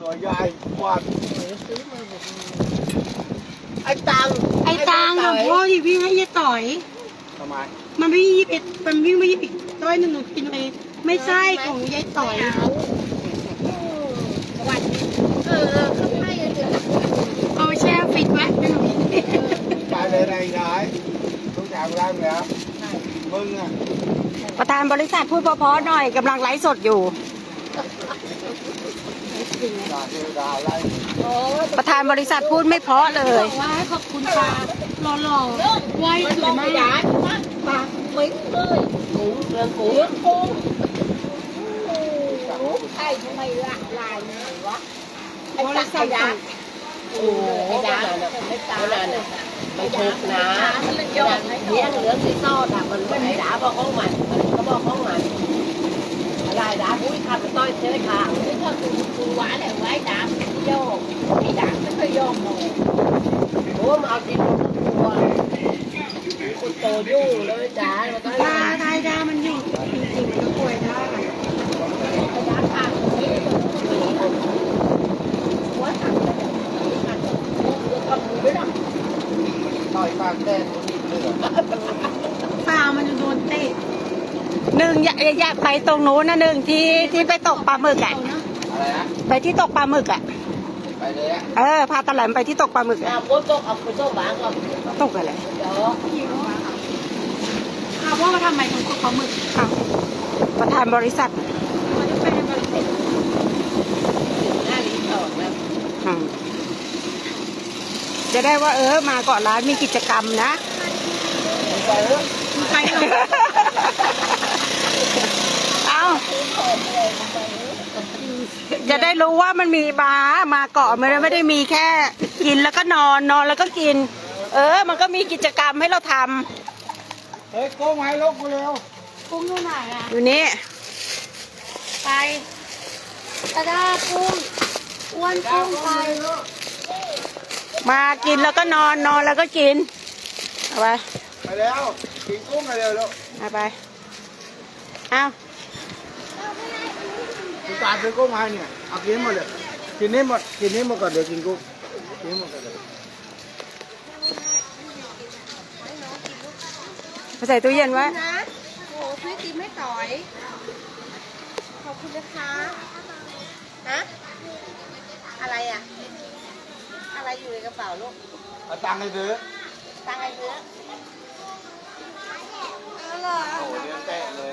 ตัวใหญ่กว่าไอ้ตังไอ้ตังกับพ่อที่วิ่งให้ยายต่อย ทำไมมันไม่ยิบเอ็ดมันวิ่งไม่ยิบอีกต้อยหนึ่งหนูกินไปไม่ใช่ของยายต่อยวันเออเออเขาให้อะเดี๋ยวเอาแช่ฟิตไว้ให้หนูกินไปเลยนายนายทุกอย่างร่างแล้วมึงอะประธานบริษัทพูดเพราะๆหน่อยกำลังไลฟ์สดอยู่ ประธานบริษัทพูดไม่เพราะเลบยอกว่าขอบคุณค่ะหล่อไหว้มันสวอยงมาไม่กได้ปากปากเหม็นเลยกูเรื่องกูเรื่องกูรู้ใครทำไมละลายมันวะบริษัไอ้ทยาโอ้ไอ้ยาไม่ตายเลยไม่ถูกนะมันเลยยอดเลี้ยเหลือสีซอดอะมันไอ้ด่าบอกของมันมันก็บอกข้องมัน อุ้ยขับไปต้อยเท่ข่าวนี่ถ้ากูกูหวานเนี่ยไว้ดาโยกไอ้ดาไม่เคยยอมมองโอ้มาเอาดินลงตัวคุณโตยู่เลยจ้าแล้วก็ ตาทายดามันอยู่จริงๆมันก็ป่วยได้ จ้าข้างนี้หัวถังเลยหันกับมือไม่ได้ ต่อยปากแดงมึงนี่เลือด ตามันจะโดนเตะ หนึ่งอยากอยากไปตรงนู้นนะหนึ่งที่ที่ไปตกปลาหมึกอะเอานะอะไรนะไปที่ตกปลาหมึกอะไปเลยอะเออพาตะแหลมไปที่ตกปลาหมึกเอาอะโป๊ะเอาไปโต๊ะบางก่อนตกอะไรเดี๋ยวเอาว่ามาทำไมถึงตกปลาหมึกอ้าวประธานบริษัท มันจะเป็นบริษัทหน้าลิ้นออกแล้วอืมจะได้ว่าเออมาเกาะร้านมีกิจกรรมนะไปเถอะมีใครเอา เอา จะได้รู้ว่ามันมีบาร์มาเกาะมันไม่ได้มีแค่กินแล้วก็นอนนอนแล้วก็กิน เออ มันก็มีกิจกรรมให้เราทำเฮ้ยโก้งให้ลกมาเร็วกุ้งอยู่ไหนอะอยู่นี่ไปตาดากุ้งอ้วนกุ้งไปมากินแล้วก็นอนนอนแล้วก็กินเอาไปไปแล้วกินกุ้งมาเร็วลูกเอาไปเอาคุ ณตาซื้อกุ้งมาให้เนี่ยเอากินให้หมดเลยกินให้หมดกินให้หมดก่อนเดี๋ยวกินกุ้งกินให้หมดก่อนเดี๋ยวมาใส่ตู้เย็นไว้นะโอ้ซื้อติมไม่ต่อย ขอบคุณนะคะฮะอะไรอะ อะไรอยู่ในกระเป๋าลูก เอาตังค์ให้ซื้อตังค์ไอ้เนื้อเออเหรอ โอ้โหเดี๋ยวแตะเลย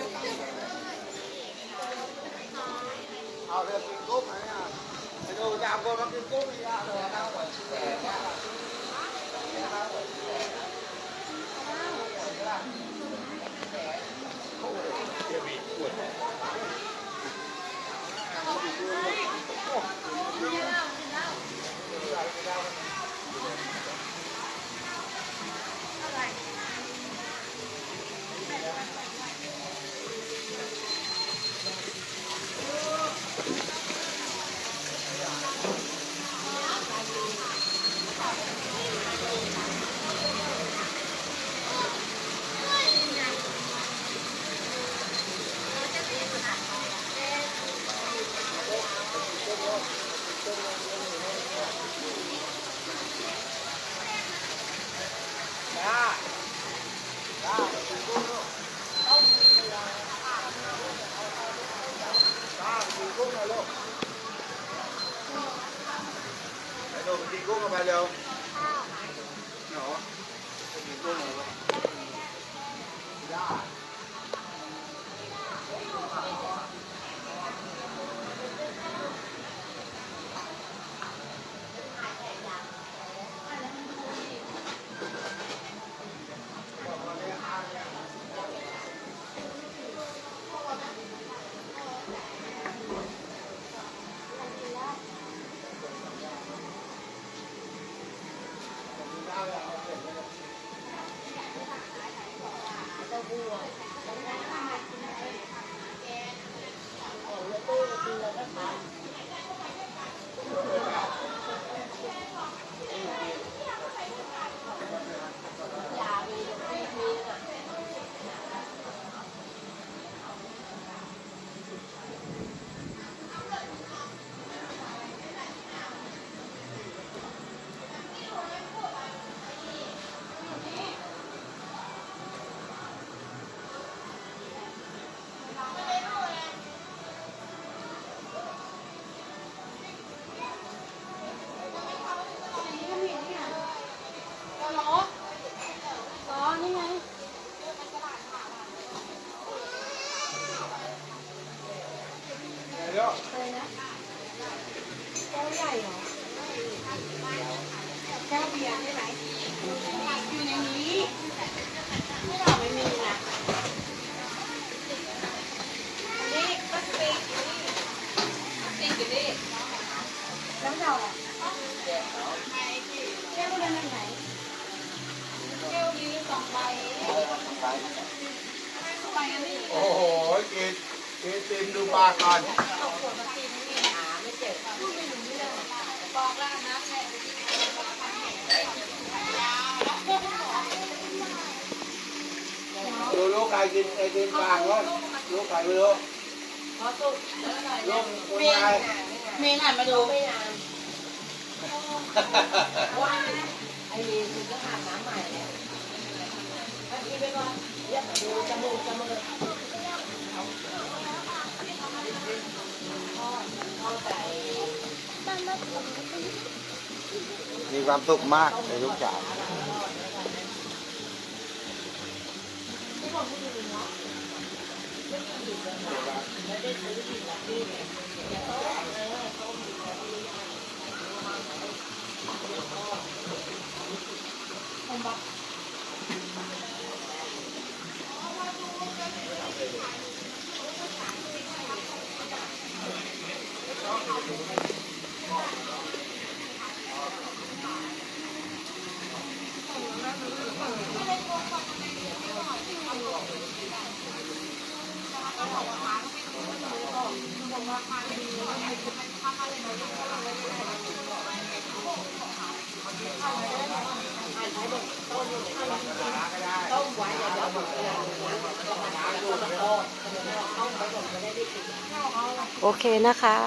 เอาเดี๋ยวกินกุ้งไหมอะไปดูตามคนมากินกุ้งอีกอะเลยนะก่อนแตะ กินกุ้งกันไปเร็วเนาะไปกินกุ้งเลยไใหญ่เหรอแก้วเบียร์ใช่ไหมอยู่ในนี้ไม่หรอกไม่มีนะนี่ก็สติ๊กนี่สติ๊กอยู่นี่แล้วเจ้าล่ะแก้วเรียนไหนแก้วนี้สองใบสองใบอันนี้โอ้โหกินกิน ติมดูปลาก่อนดูลูกใครกินไอติมปลาก่อนลูกใครไม่รู้พอสุกแล้วหน่อยลูนะกคุณยายเมนอ่านมาดูไม่นานว่าไอ้นี่มันก็อาบน้ำใหม่แล้วอันนี้ไปก่อนเรียกดูจมูกจมูกเข้าใจ มี ความสุขมากในลูกสาว ต้มไว้แล้วเดี๋ยวหมดเวลองทอดต้มไว้ก่อนจะได้ได้กินโอเคนะคะ